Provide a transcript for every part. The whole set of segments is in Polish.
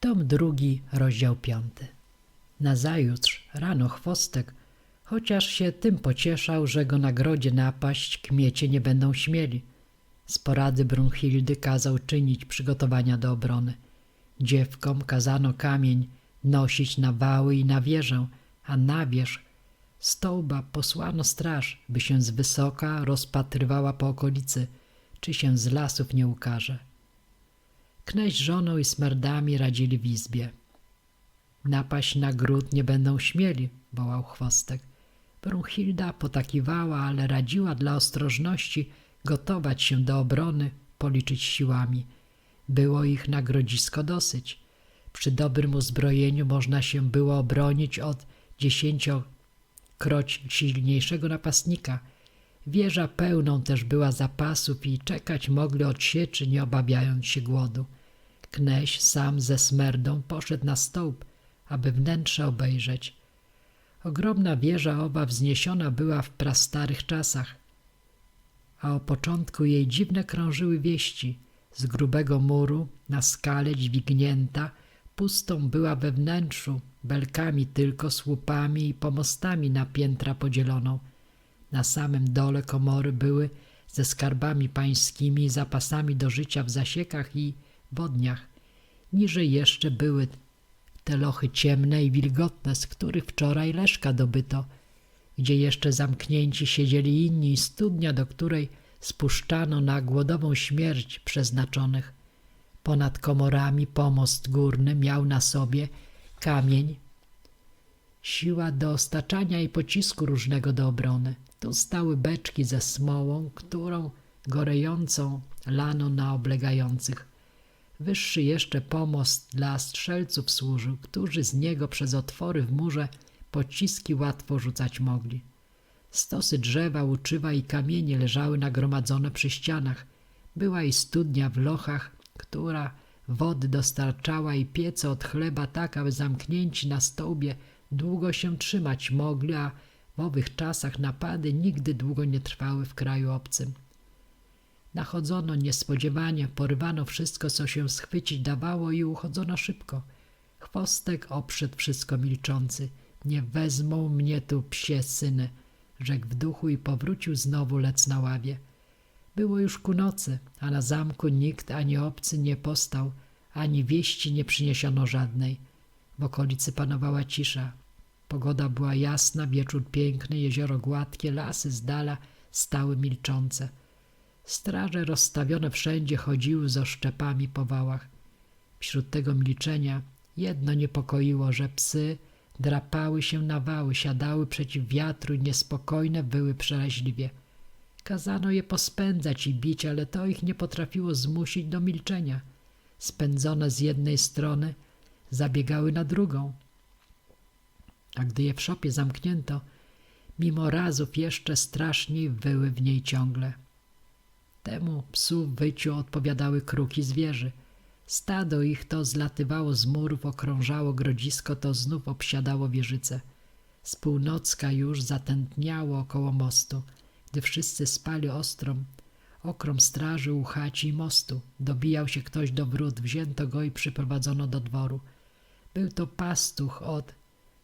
Tom drugi, rozdział piąty. Nazajutrz rano chwostek, chociaż się tym pocieszał, że go na grodzie napaść kmiecie nie będą śmieli. Z porady Brunhildy kazał czynić przygotowania do obrony. Dziewkom kazano kamień nosić na wały i na wieżę, a na wierzch stołba posłano straż, by się z wysoka rozpatrywała po okolicy, czy się z lasów nie ukaże. Kneź żoną i smerdami radzili w izbie. Napaść na gród nie będą śmieli, wołał chwostek. Brunhilda potakiwała, ale radziła dla ostrożności gotować się do obrony, policzyć siłami. Było ich na grodzisko dosyć. Przy dobrym uzbrojeniu można się było obronić od dziesięciokroć silniejszego napastnika. Wieża pełną też była zapasów i czekać mogli od sieczy, nie obawiając się głodu. Kneś sam ze smerdą poszedł na stołb, aby wnętrze obejrzeć. Ogromna wieża owa wzniesiona była w prastarych czasach, a o początku jej dziwne krążyły wieści. Z grubego muru na skale dźwignięta, pustą była we wnętrzu, belkami tylko, słupami i pomostami na piętra podzieloną. Na samym dole komory były ze skarbami pańskimi zapasami do życia w zasiekach i wodniach. Niżej jeszcze były te lochy ciemne i wilgotne, z których wczoraj leszka dobyto, gdzie jeszcze zamknięci siedzieli inni, studnia, do której spuszczano na głodową śmierć przeznaczonych. Ponad komorami pomost górny miał na sobie kamień, siła do ostaczania i pocisku różnego do obrony. Tu stały beczki ze smołą, którą gorejącą lano na oblegających. Wyższy jeszcze pomost dla strzelców służył, którzy z niego przez otwory w murze pociski łatwo rzucać mogli. Stosy drzewa, łuczywa i kamienie leżały nagromadzone przy ścianach. Była i studnia w lochach, która wody dostarczała i piece od chleba tak, aby zamknięci na stołbie długo się trzymać mogli, a w owych czasach napady nigdy długo nie trwały w kraju obcym. Nachodzono niespodziewanie, porywano wszystko, co się schwycić dawało i uchodzono szybko. Chwostek oprzedł wszystko milczący. Nie wezmą mnie tu psie syny, rzekł w duchu i powrócił znowu lec na ławie. Było już ku nocy, a na zamku nikt ani obcy nie postał, ani wieści nie przyniesiono żadnej. W okolicy panowała cisza. Pogoda była jasna, wieczór piękny, jezioro gładkie, lasy z dala stały milczące. Straże rozstawione wszędzie chodziły z oszczepami po wałach. Wśród tego milczenia jedno niepokoiło, że psy drapały się na wały, siadały przeciw wiatru i niespokojne były przeraźliwie. Kazano je pospędzać i bić, ale to ich nie potrafiło zmusić do milczenia. Spędzone z jednej strony, zabiegały na drugą. A gdy je w szopie zamknięto, mimo razów jeszcze straszniej wyły w niej ciągle. Temu psu wyciu odpowiadały kruki zwierzy. Stado ich to zlatywało z murów, okrążało grodzisko, to znów obsiadało wieżyce. Z północka już zatętniało około mostu, gdy wszyscy spali ostrom. Okrom straży u chaci i mostu. Dobijał się ktoś do wrót, wzięto go i przyprowadzono do dworu. Był to pastuch od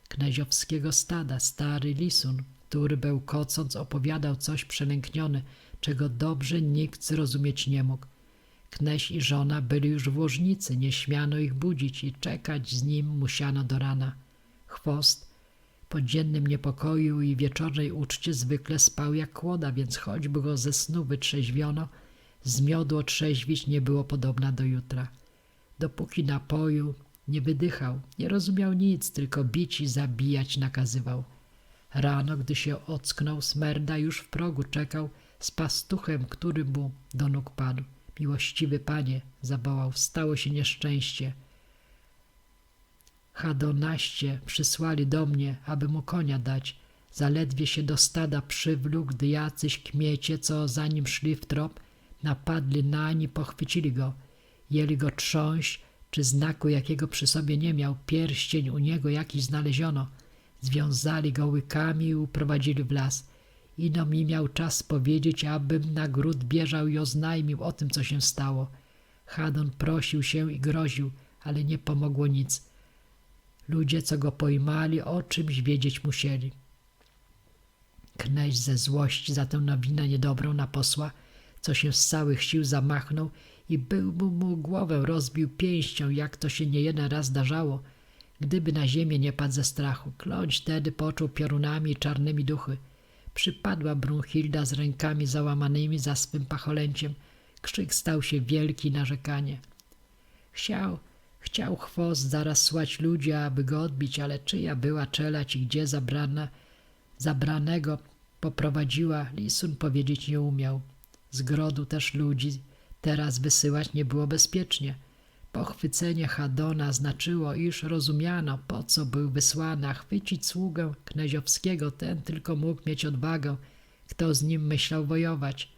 kneziowskiego stada, stary lisun, który bełkocąc opowiadał coś przelękniony, czego dobrze nikt zrozumieć nie mógł. Kneś i żona byli już w łożnicy, nie śmiano ich budzić i czekać z nim musiano do rana. Chwost po dziennym niepokoju i wieczornej uczcie zwykle spał jak kłoda, więc choćby go ze snu wytrzeźwiono, z miodu otrzeźwić nie było podobna do jutra. Dopóki napoju nie wydychał, nie rozumiał nic, tylko bić i zabijać nakazywał. Rano, gdy się ocknął, smerda już w progu czekał z pastuchem, który mu do nóg padł. Miłościwy panie, zawołał, stało się nieszczęście. Hadonaście przysłali do mnie, aby mu konia dać. Zaledwie się do stada przywlókł, gdy jacyś kmiecie, co za nim szli w trop, napadli nań i pochwycili go. Jeli go trząść, czy znaku jakiego przy sobie nie miał, pierścień u niego jakiś znaleziono. Związali go łykami i uprowadzili w las. Ino mi miał czas powiedzieć, abym na gród bieżał i oznajmił o tym, co się stało. Hadon prosił się i groził, ale nie pomogło nic. Ludzie, co go pojmali, o czymś wiedzieć musieli. Kneś ze złości za tę nowinę niedobrą na posła, co się z całych sił zamachnął i był mu, mu głowę rozbił pięścią, jak to się nie jeden raz zdarzało, gdyby na ziemię nie padł ze strachu. Kląć tedy poczuł piorunami i czarnymi duchy. Przypadła Brunhilda z rękami załamanymi za swym pacholęciem. Krzyk stał się wielki narzekanie. Chciał, chciał chwost zaraz słać ludzi, aby go odbić, ale czyja była czelać i gdzie zabrana, zabranego poprowadziła, Lisun powiedzieć nie umiał. Z grodu też ludzi teraz wysyłać nie było bezpiecznie. Pochwycenie Hadona znaczyło, iż rozumiano, po co był wysłany, a chwycić sługę Kneziowskiego ten tylko mógł mieć odwagę, kto z nim myślał wojować.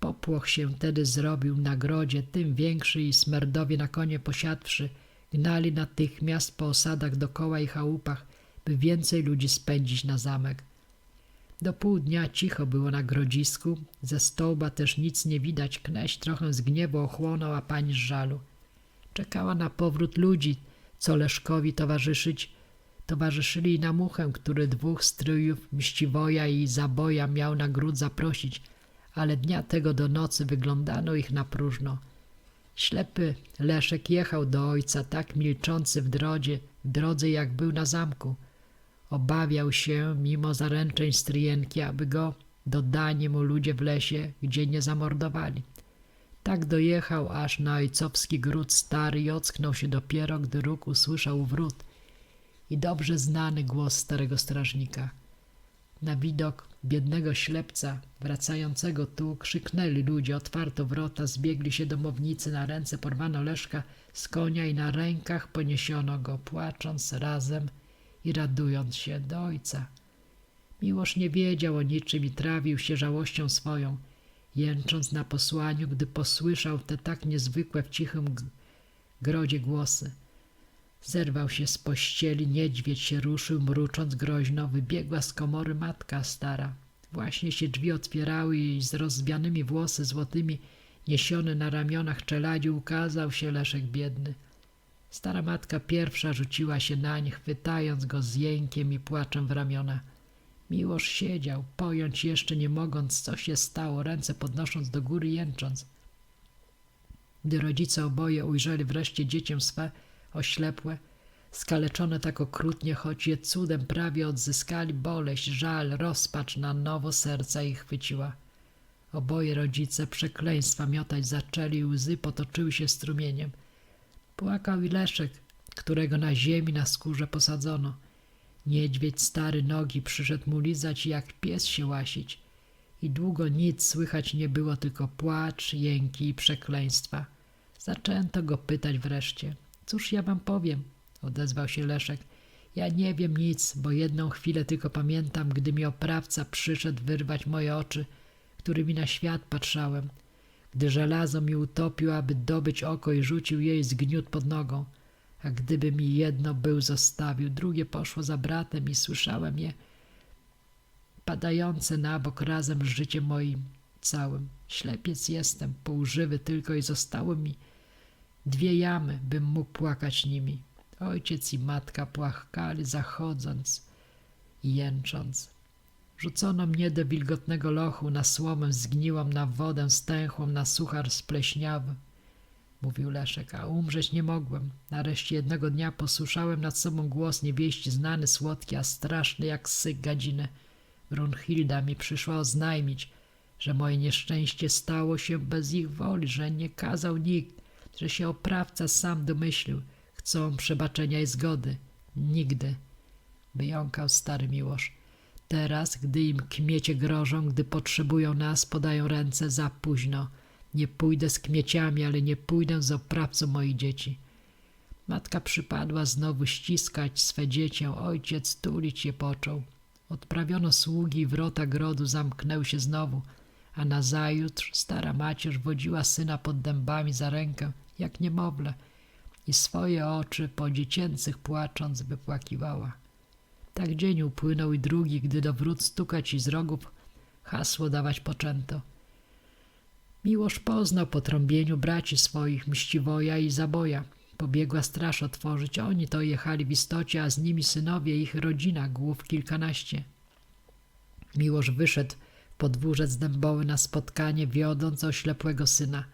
Popłoch się tedy zrobił w nagrodzie, tym większy i smerdowie na konie posiadwszy, gnali natychmiast po osadach dokoła i chałupach, by więcej ludzi spędzić na zamek. Do pół dnia cicho było na grodzisku, ze stołba też nic nie widać, kneś trochę z gniewu ochłonął, a pani z żalu. Czekała na powrót ludzi, co Leszkowi towarzyszyć, towarzyszyli na muchę, który dwóch stryjów, Mściwoja i Zaboja miał na gród zaprosić, ale dnia tego do nocy wyglądano ich na próżno. Ślepy Leszek jechał do ojca, tak milczący w drodze, w drodze jak był na zamku. Obawiał się, mimo zaręczeń stryjenki, aby go dodani mu ludzie w lesie, gdzie nie zamordowali. Tak dojechał aż na ojcowski gród stary i ocknął się dopiero, gdy róg usłyszał wrót i dobrze znany głos starego strażnika. Na widok biednego ślepca wracającego tu krzyknęli ludzie, otwarto wrota, zbiegli się domownicy, na ręce porwano Leszka z konia i na rękach poniesiono go, płacząc razem i radując się do ojca. Miłosz nie wiedział o niczym i trawił się żałością swoją, jęcząc na posłaniu, gdy posłyszał te tak niezwykłe w cichym grodzie głosy. Zerwał się z pościeli, niedźwiedź się ruszył, mrucząc groźno, wybiegła z komory matka stara. Właśnie się drzwi otwierały i z rozwianymi włosy złotymi, niesiony na ramionach czeladzi, ukazał się Leszek biedny. Stara matka pierwsza rzuciła się nań, chwytając go z jękiem i płaczem w ramiona. Miłosz siedział, pojąć jeszcze nie mogąc, co się stało, ręce podnosząc do góry, jęcząc. Gdy rodzice oboje ujrzeli wreszcie dziecię swe, oślepłe, skaleczone tak okrutnie, choć je cudem prawie odzyskali, boleść, żal, rozpacz na nowo serca ich chwyciła. Oboje rodzice przekleństwa miotać zaczęli, łzy potoczyły się strumieniem. Płakał i Leszek, którego na ziemi na skórze posadzono. Niedźwiedź stary nogi przyszedł mu lizać jak pies się łasić. I długo nic słychać nie było, tylko płacz, jęki i przekleństwa. Zaczęto go pytać wreszcie. Cóż ja wam powiem? Odezwał się Leszek. Ja nie wiem nic, bo jedną chwilę tylko pamiętam, gdy mi oprawca przyszedł wyrwać moje oczy, którymi na świat patrzałem. Gdy żelazo mi utopił, aby dobyć oko i rzucił jej zgniót pod nogą a gdyby mi jedno był zostawił, drugie poszło za bratem i słyszałem je padające na bok razem z życiem moim całym. Ślepiec jestem, półżywy tylko i zostały mi dwie jamy, bym mógł płakać nimi. Ojciec i matka płakali zachodząc i jęcząc. Rzucono mnie do wilgotnego lochu, na słomę zgniłam, na wodę stęchłą, na suchar spleśniawy mówił Leszek, a umrzeć nie mogłem. Nareszcie jednego dnia posłyszałem nad sobą głos niewieści znany, słodki, a straszny jak syk gadziny. Brunhilda mi przyszła oznajmić, że moje nieszczęście stało się bez ich woli, że nie kazał nikt, że się oprawca sam domyślił. Chcą przebaczenia i zgody. Nigdy. Wyjąkał stary miłosz. Teraz, gdy im kmiecie grożą, gdy potrzebują nas, podają ręce za późno. Nie pójdę z kmieciami, ale nie pójdę z oprawcą moich dzieci. Matka przypadła znowu ściskać swe dziecię, ojciec tulić je począł. Odprawiono sługi i wrota grodu zamknęły się znowu, a nazajutrz stara macierz wodziła syna pod dębami za rękę, jak niemowlę, i swoje oczy po dziecięcych płacząc wypłakiwała. Tak dzień upłynął i drugi, gdy do wrót stukać i z rogów hasło dawać poczęto – Miłosz poznał po trąbieniu braci swoich, Mściwoja i Zaboja. Pobiegła straż otworzyć. Oni to jechali w istocie, a z nimi synowie ich rodzina, głów kilkanaście. Miłosz wyszedł w podwórzec dębowy na spotkanie, wiodąc oślepłego syna.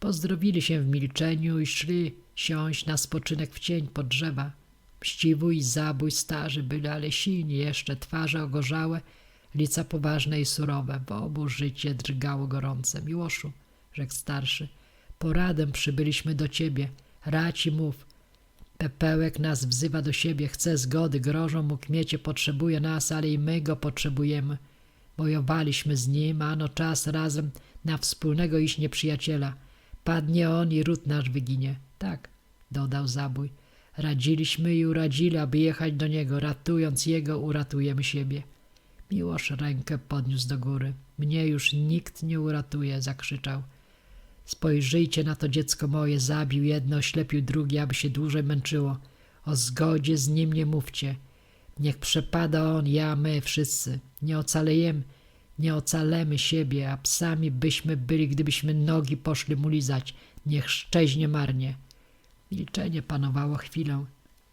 Pozdrowili się w milczeniu i szli siąść na spoczynek w cień pod drzewa. Mściwój i zabój starzy byli, ale silni jeszcze, twarze ogorzałe, lica poważne i surowe. W obu życie drgało gorące. Miłoszu, rzekł starszy, poradem przybyliśmy do ciebie. Radź i mów. Pepełek nas wzywa do siebie, chce zgody, grożą mu kmiecie, potrzebuje nas, ale i my go potrzebujemy. Bojowaliśmy z nim, ano czas razem na wspólnego iść nieprzyjaciela. Padnie on i ród nasz wyginie. Tak, dodał zabój. Radziliśmy i uradzili, aby jechać do niego. Ratując jego, uratujemy siebie. Miłosz rękę podniósł do góry. Mnie już nikt nie uratuje, zakrzyczał. Spojrzyjcie na to dziecko moje, zabił jedno, oślepił drugie, aby się dłużej męczyło. O zgodzie z nim nie mówcie. Niech przepada on, ja, my, wszyscy. Nie ocalejemy, nie ocalemy siebie, a psami byśmy byli, gdybyśmy nogi poszli mu lizać. Niech szczeźnie marnie. Milczenie panowało chwilę.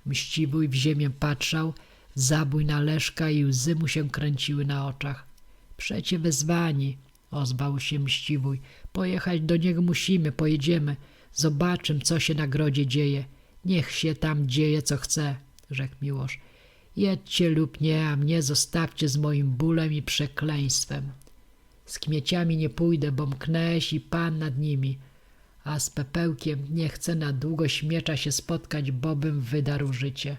Mściwój w ziemię patrzał, zabój na Leszka i łzy mu się kręciły na oczach. Przecie wezwani, ozwał się Mściwój. Pojechać do niego musimy, pojedziemy. Zobaczymy, co się na grodzie dzieje. Niech się tam dzieje, co chce, rzekł Miłosz. Jedźcie lub nie, a mnie zostawcie z moim bólem i przekleństwem. Z kmieciami nie pójdę, bom knęś i pan nad nimi, a z pepełkiem nie chcę na długo śmiecza się spotkać, bobym wydarł życie.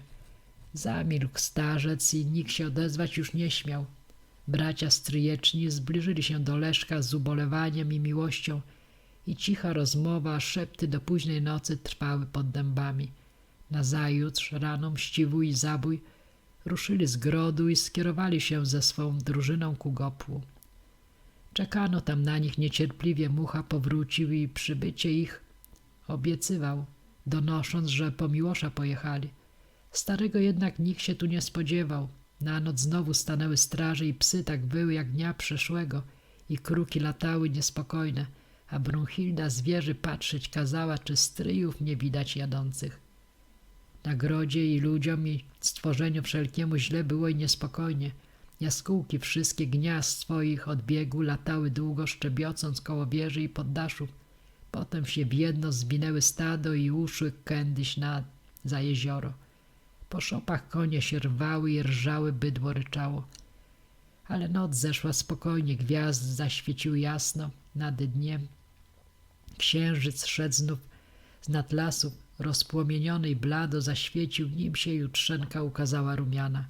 Zamilkł starzec i nikt się odezwać już nie śmiał. Bracia stryjeczni zbliżyli się do Leszka z ubolewaniem i miłością i cicha rozmowa, szepty do późnej nocy trwały pod dębami. Nazajutrz rano mściwój i zabój ruszyli z grodu i skierowali się ze swą drużyną ku gopłu. Czekano tam na nich niecierpliwie, mucha powrócił i przybycie ich obiecywał, donosząc, że po Miłosza pojechali. Starego jednak nikt się tu nie spodziewał. Na noc znowu stanęły straże i psy tak wyły jak dnia przeszłego i kruki latały niespokojne, a Brunhilda z wieży patrzeć kazała, czy stryjów nie widać jadących. Na grodzie i ludziom i stworzeniu wszelkiemu źle było i niespokojnie. Jaskółki wszystkie gniazd swoich odbiegu latały długo, szczebiocąc koło wieży i poddaszów. Potem się w jedno zwinęły stado i uszły kędyś na, za jezioro. Po szopach konie się rwały i rżały, bydło ryczało. Ale noc zeszła spokojnie, gwiazd zaświeciły jasno nad dniem. Księżyc szedł znów z nad lasu, rozpłomieniony i blado zaświecił, nim się jutrzenka ukazała rumiana.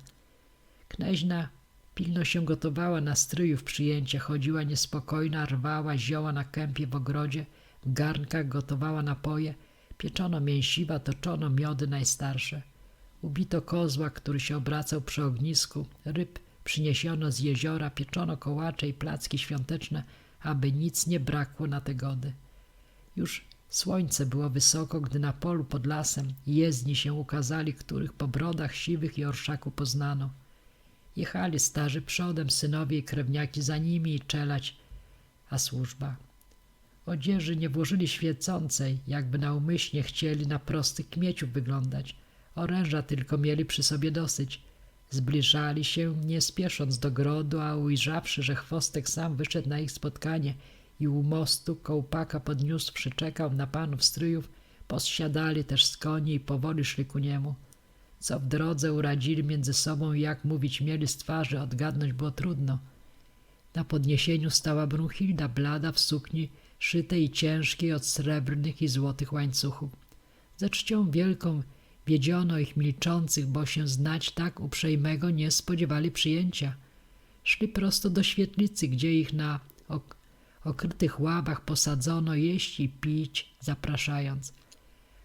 Kneźna pilno się gotowała na stryju w przyjęcie, chodziła niespokojna, rwała zioła na kępie w ogrodzie, w garnkach gotowała napoje, pieczono mięsiwa, toczono miody najstarsze. Ubito kozła, który się obracał przy ognisku, ryb przyniesiono z jeziora, pieczono kołacze i placki świąteczne, aby nic nie brakło na te gody. Już słońce było wysoko, gdy na polu pod lasem jezdni się ukazali, których po brodach siwych i orszaku poznano. Jechali starzy przodem, synowie i krewniaki za nimi i czelać, a służba. Odzieży nie włożyli świecącej, jakby naumyślnie chcieli na prostych kmieciów wyglądać. Oręża tylko mieli przy sobie dosyć. Zbliżali się, nie spiesząc do grodu, a ujrzawszy, że chwostek sam wyszedł na ich spotkanie i u mostu kołpaka podniósłszy czekał na panów stryjów, posiadali też z koni i powoli szli ku niemu. Co w drodze uradzili między sobą i jak mówić mieli z twarzy, odgadnąć było trudno. Na podniesieniu stała Brunhilda, blada w sukni, szytej i ciężkiej od srebrnych i złotych łańcuchów. Ze czcią wielką wiedziono ich milczących, bo się znać tak uprzejmego nie spodziewali przyjęcia. Szli prosto do świetlicy, gdzie ich na ok okrytych ławach posadzono jeść i pić, zapraszając.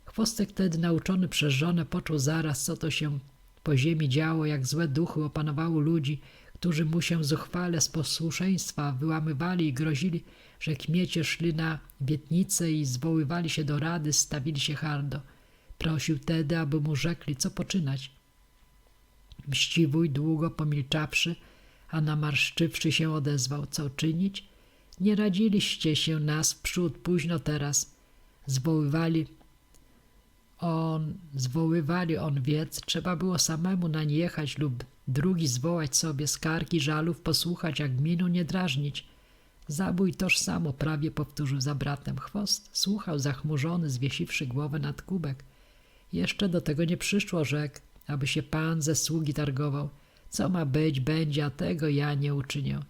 Chwostek wtedy nauczony przez żonę poczuł zaraz, co to się po ziemi działo, jak złe duchy opanowały ludzi, którzy mu się zuchwale z posłuszeństwa wyłamywali i grozili, że kmiecie szli na wietnice i zwoływali się do rady, stawili się hardo. Prosił tedy, aby mu rzekli, co poczynać. Mściwój, długo pomilczawszy, a namarszczywszy się odezwał, co czynić? Nie radziliście się nas przód, późno teraz. Zwoływali on zwoływali on wiec, trzeba było samemu na nie jechać lub drugi zwołać sobie skargi żalów, posłuchać jak minu nie drażnić. Zabój toż samo prawie powtórzył za bratem. Chwost słuchał zachmurzony, zwiesiwszy głowę nad kubek. Jeszcze do tego nie przyszło, rzekł, aby się pan ze sługi targował. Co ma być, będzie, a tego ja nie uczynię.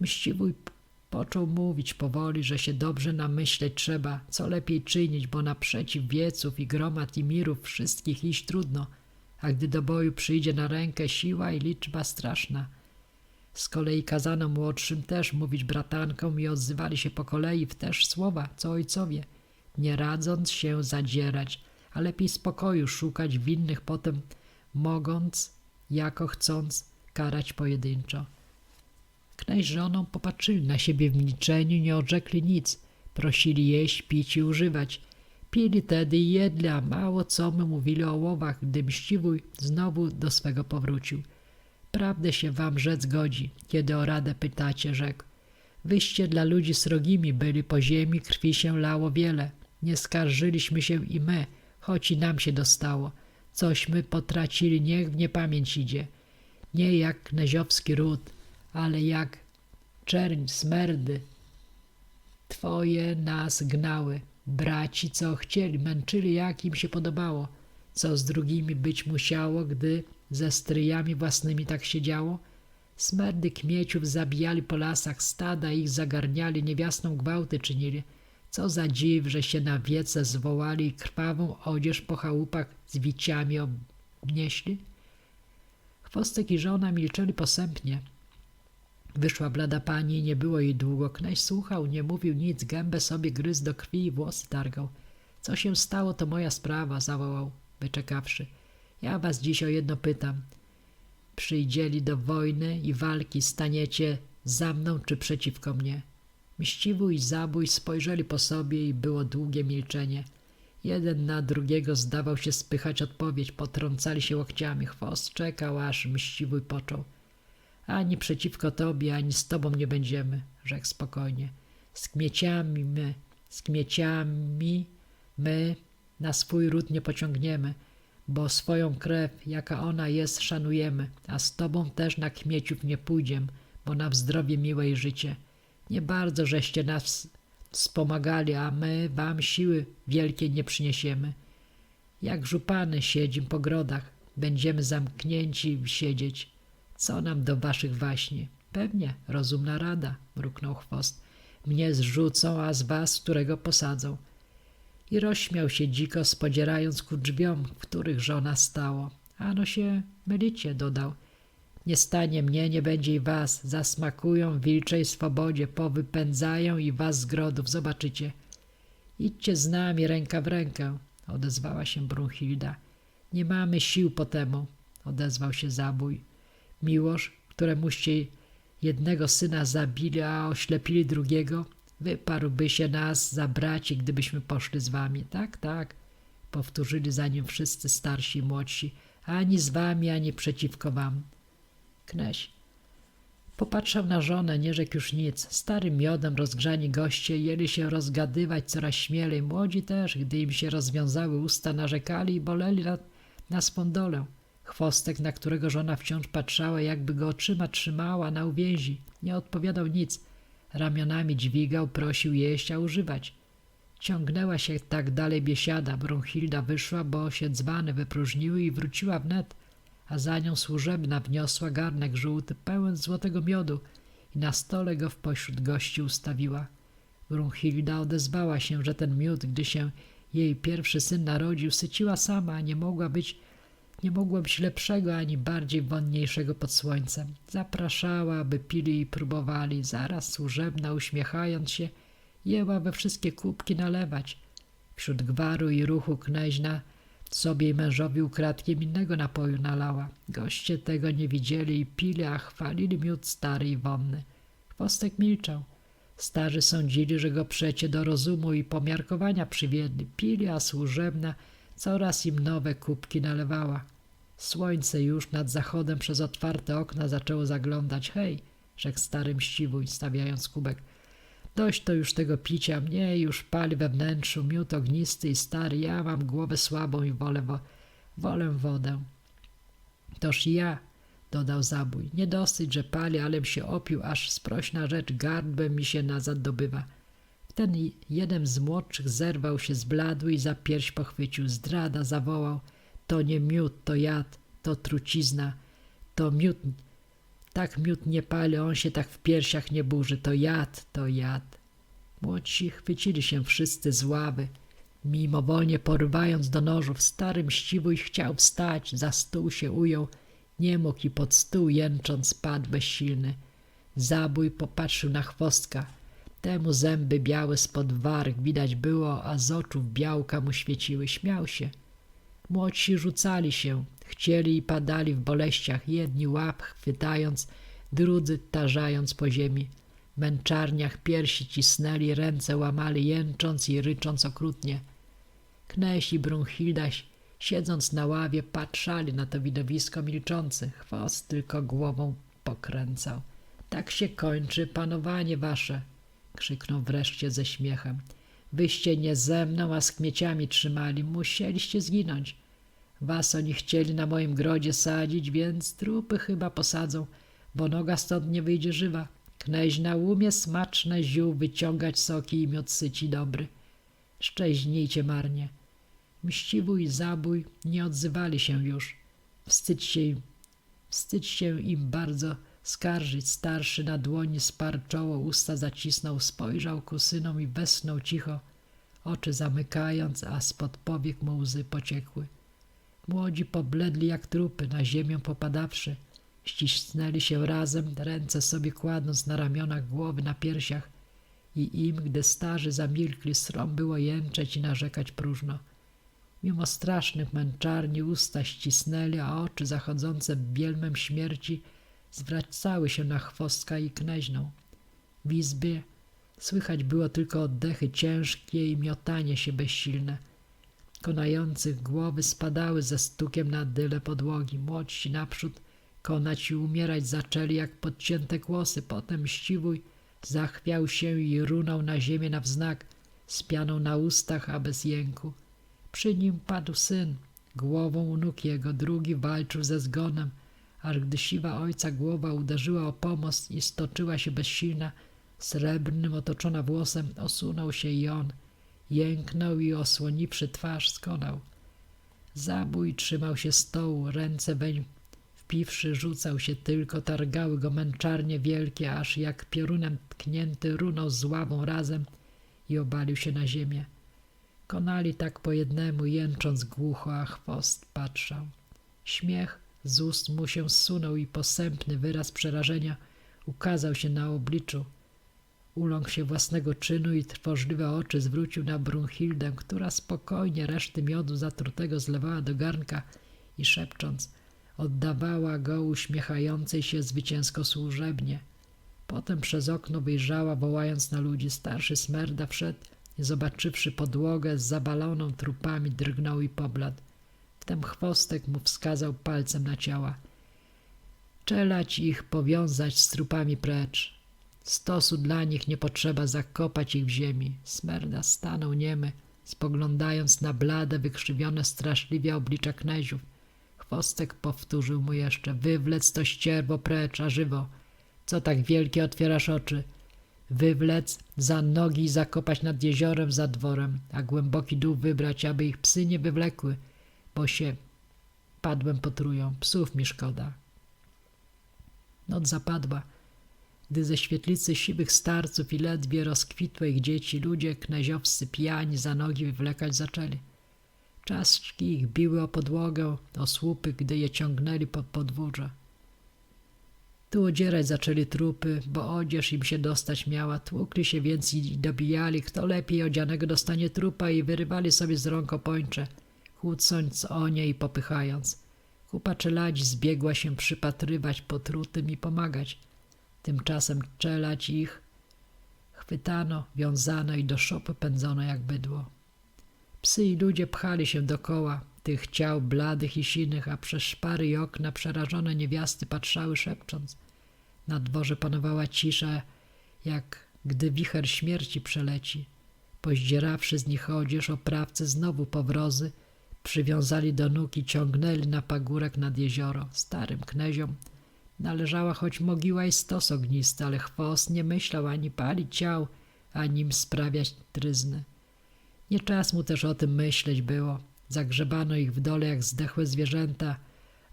Mściwój począł mówić powoli, że się dobrze namyśleć trzeba, co lepiej czynić, bo naprzeciw wieców i gromad i mirów wszystkich iść trudno, a gdy do boju przyjdzie na rękę siła i liczba straszna. Z kolei kazano młodszym też mówić bratankom i odzywali się po kolei w też słowa, co ojcowie, nie radząc się zadzierać, a lepiej spokoju szukać winnych potem, mogąc, jako chcąc, karać pojedynczo. Kneś z żoną popatrzyli na siebie w milczeniu, nie orzekli nic. Prosili jeść, pić i używać. Pili tedy i jedli, a mało co my mówili o łowach, gdy Mściwój znowu do swego powrócił. Prawdę się wam rzec godzi, kiedy o radę pytacie, rzekł. Wyście dla ludzi srogimi byli po ziemi, krwi się lało wiele. Nie skarżyliśmy się i my, choć i nam się dostało. Cośmy potracili, niech w niepamięć idzie. Nie jak kneziowski ród, ale jak czerń, smerdy. Twoje nas gnały, braci co chcieli, męczyli jak im się podobało. Co z drugimi być musiało, gdy ze stryjami własnymi tak się działo? Smerdy kmieciów zabijali po lasach, stada ich zagarniali, niewiastną gwałty czynili. Co za dziw, że się na wiece zwołali i krwawą odzież po chałupach z wiciami obnieśli? Chwostek i żona milczeli posępnie. Wyszła blada pani i nie było jej długo. Kneś słuchał, nie mówił nic, gębę sobie gryzł do krwi i włosy targał. Co się stało, to moja sprawa, zawołał, wyczekawszy. Ja was dziś o jedno pytam. Przyjdzieli do wojny i walki, staniecie za mną czy przeciwko mnie? Mściwój i zabój spojrzeli po sobie i było długie milczenie. Jeden na drugiego zdawał się spychać odpowiedź, potrącali się łokciami. Chwost czekał, aż mściwój począł. Ani przeciwko tobie, ani z tobą nie będziemy, rzekł spokojnie. Z kmieciami my, z kmieciami my na swój ród nie pociągniemy, bo swoją krew, jaka ona jest, szanujemy, a z tobą też na kmieciów nie pójdziem, bo nam zdrowie miłe i życie. Nie bardzo żeście nas wspomagali, a my wam siły wielkiej nie przyniesiemy. Jak żupany siedzim po grodach, będziemy zamknięci siedzieć. Co nam do waszych waśni? Pewnie, rozumna rada, mruknął chwost. Mnie zrzucą, a z was, którego posadzą. I rozśmiał się dziko, spodzierając ku drzwiom, w których żona stało. Ano się mylicie, dodał. Nie stanie mnie, nie będzie i was. Zasmakują w wilczej swobodzie, powypędzają i was z grodów, zobaczycie. Idźcie z nami ręka w rękę, odezwała się Brunhilda. Nie mamy sił po temu, odezwał się zabój. Miłosz, któremuście jednego syna zabili, a oślepili drugiego, wyparłby się nas za braci, gdybyśmy poszli z wami. Tak, tak, powtórzyli za nim wszyscy starsi i młodsi. Ani z wami, ani przeciwko wam. Popatrzał na żonę, nie rzekł już nic. Starym miodem rozgrzani goście jeli się rozgadywać coraz śmielej. Młodzi też, gdy im się rozwiązały usta, narzekali i boleli na, na spondolę. Chwostek, na którego żona wciąż patrzała, jakby go oczyma trzymała na uwięzi, nie odpowiadał nic. Ramionami dźwigał, prosił jeść, a używać. Ciągnęła się tak dalej biesiada. Brunhilda wyszła, bo się dzbany wypróżniły i wróciła wnet, a za nią służebna wniosła garnek żółty, pełen złotego miodu i na stole go w pośród gości ustawiła. Brunhilda odezwała się, że ten miód, gdy się jej pierwszy syn narodził, syciła sama, a nie mogła być nie mogło być lepszego ani bardziej wonniejszego pod słońcem. Zapraszała, aby pili i próbowali. Zaraz służebna, uśmiechając się, jęła we wszystkie kubki nalewać. Wśród gwaru i ruchu knęźna sobie i mężowi ukradkiem innego napoju nalała. Goście tego nie widzieli i pili, a chwalili miód stary i wonny. Chwostek milczał. Starzy sądzili, że go przecie do rozumu i pomiarkowania przywiedli. Pili, a służebna coraz im nowe kubki nalewała. Słońce już nad zachodem przez otwarte okna zaczęło zaglądać. Hej, rzekł stary mściwój, stawiając kubek. Dość to już tego picia, mnie już pali we wnętrzu, miód ognisty i stary, ja mam głowę słabą i wolę, wo, wolę wodę. Toż ja, dodał zabój, nie dosyć, że pali, alem się opił, aż sprośna rzecz gardłem mi się nazad dobywa. Wtedy jeden z młodszych zerwał się zbladły i za pierś pochwycił. Zdrada zawołał. To nie miód, to jad, to trucizna, to miód. Tak miód nie pali, on się tak w piersiach nie burzy. To jad, to jad. Młodsi chwycili się wszyscy z ławy. Mimowolnie porywając do nożów, stary mściwój chciał wstać, za stół się ujął. Nie mógł i pod stół jęcząc padł bezsilny. Zabój popatrzył na chwostka. Temu zęby białe spod warg widać było, a z oczów białka mu świeciły. Śmiał się. Młodsi rzucali się, chcieli i padali w boleściach, jedni łap chwytając, drudzy tarzając po ziemi. W męczarniach piersi cisnęli, ręce łamali, jęcząc i rycząc okrutnie. Kneś i Brunhilda, siedząc na ławie, patrzali na to widowisko milczący. Chwost tylko głową pokręcał. Tak się kończy panowanie wasze, krzyknął wreszcie ze śmiechem. Wyście nie ze mną, a z kmieciami trzymali. Musieliście zginąć. Was oni chcieli na moim grodzie sadzić, więc trupy chyba posadzą, bo noga stąd nie wyjdzie żywa. Kneź na umie smaczne ziół wyciągać soki i miód syci dobry. Szczęśnijcie marnie. Mściwój i zabój nie odzywali się już. Wstydź się im, wstydź się im bardzo skarżyć. Starszy na dłoni sparł czoło, usta zacisnął, spojrzał ku synom i wesnął cicho, oczy zamykając, a spod powiek mu łzy pociekły. Młodzi pobledli jak trupy, na ziemię popadawszy. Ścisnęli się razem, ręce sobie kładąc na ramionach głowy, na piersiach. I im, gdy starzy zamilkli, srom było jęczeć i narzekać próżno. Mimo strasznych męczarni usta ścisnęli, a oczy zachodzące bielmem śmierci zwracały się na chwostka i kneźną. W izbie słychać było tylko oddechy ciężkie i miotanie się bezsilne. Konających głowy spadały ze stukiem na dyle podłogi. Młodsi naprzód konać i umierać zaczęli jak podcięte kłosy. Potem ściwój zachwiał się i runął na ziemię na wznak, z pianą na ustach, a bez jęku. Przy nim padł syn, głową u nóg jego, drugi walczył ze zgonem, aż gdy siwa ojca głowa uderzyła o pomost i stoczyła się bezsilna, srebrnym otoczona włosem, osunął się i on. Jęknął i osłoniwszy twarz skonał. Zabój trzymał się stołu, ręce weń wpiwszy, rzucał się tylko, targały go męczarnie wielkie, aż jak piorunem tknięty runął z ławą razem i obalił się na ziemię. Konali tak po jednemu, jęcząc głucho, a chwost patrzał. Śmiech z ust mu się zsunął i posępny wyraz przerażenia ukazał się na obliczu. Uląkł się własnego czynu i trwożliwe oczy zwrócił na Brunhildę, która spokojnie reszty miodu zatrutego zlewała do garnka i szepcząc oddawała go uśmiechającej się zwycięsko służebnie. Potem przez okno wyjrzała, wołając na ludzi. Starszy smerda wszedł i zobaczywszy podłogę z zabaloną trupami, drgnął i pobladł. Wtem chwostek mu wskazał palcem na ciała. Czelać ich, powiązać z trupami precz. Stosu dla nich nie potrzeba zakopać ich w ziemi. Smerda stanął niemy, spoglądając na blade, wykrzywione straszliwie oblicza kneziów. Chwostek powtórzył mu jeszcze. Wywlec to ścierwo precz, a żywo. Co tak wielkie otwierasz oczy? Wywlec za nogi i zakopać nad jeziorem za dworem, a głęboki dół wybrać, aby ich psy nie wywlekły, bo się padłem potrują. Psów mi szkoda. Noc zapadła gdy ze świetlicy siwych starców i ledwie rozkwitłe ich dzieci ludzie kneziowscy pijani za nogi wywlekać zaczęli. Czaszki ich biły o podłogę, o słupy, gdy je ciągnęli pod podwórze. Tu odzierać zaczęli trupy, bo odzież im się dostać miała. Tłukli się więc i dobijali, kto lepiej odzianego dostanie trupa i wyrywali sobie z rąk opończe, chłócąc o nie i popychając. Kupa czeladzi zbiegła się przypatrywać potrutym i pomagać. Tymczasem czelać ich chwytano, wiązano i do szopy pędzono jak bydło. Psy i ludzie pchali się dokoła tych ciał bladych i sinych, a przez szpary i okna przerażone niewiasty patrzały szepcząc. Na dworze panowała cisza, jak gdy wicher śmierci przeleci. Pozdzierawszy z nich odzież, oprawcy znowu powrozy przywiązali do nóg i ciągnęli na pagórek nad jezioro. Starym kneziom należała choć mogiła i stos ognisty, ale chwost nie myślał ani palić ciał, ani im sprawiać tryzny. Nie czas mu też o tym myśleć było. Zagrzebano ich w dole jak zdechłe zwierzęta,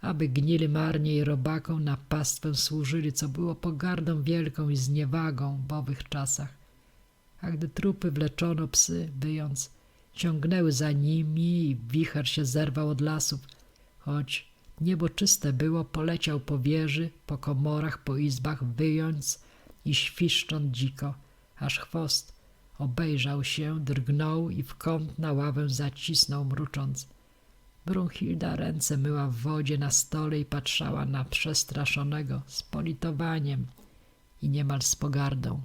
aby gnili marnie i robakom na pastwę służyli, co było pogardą wielką i zniewagą w owych czasach. A gdy trupy wleczono psy, wyjąc, ciągnęły za nimi i wicher się zerwał od lasów. Choć niebo czyste było, poleciał po wieży, po komorach, po izbach, wyjąc i świszcząc dziko, aż chwost obejrzał się, drgnął i w kąt na ławę zacisnął, mrucząc. Brunhilda ręce myła w wodzie na stole i patrzała na przestraszonego z politowaniem i niemal z pogardą.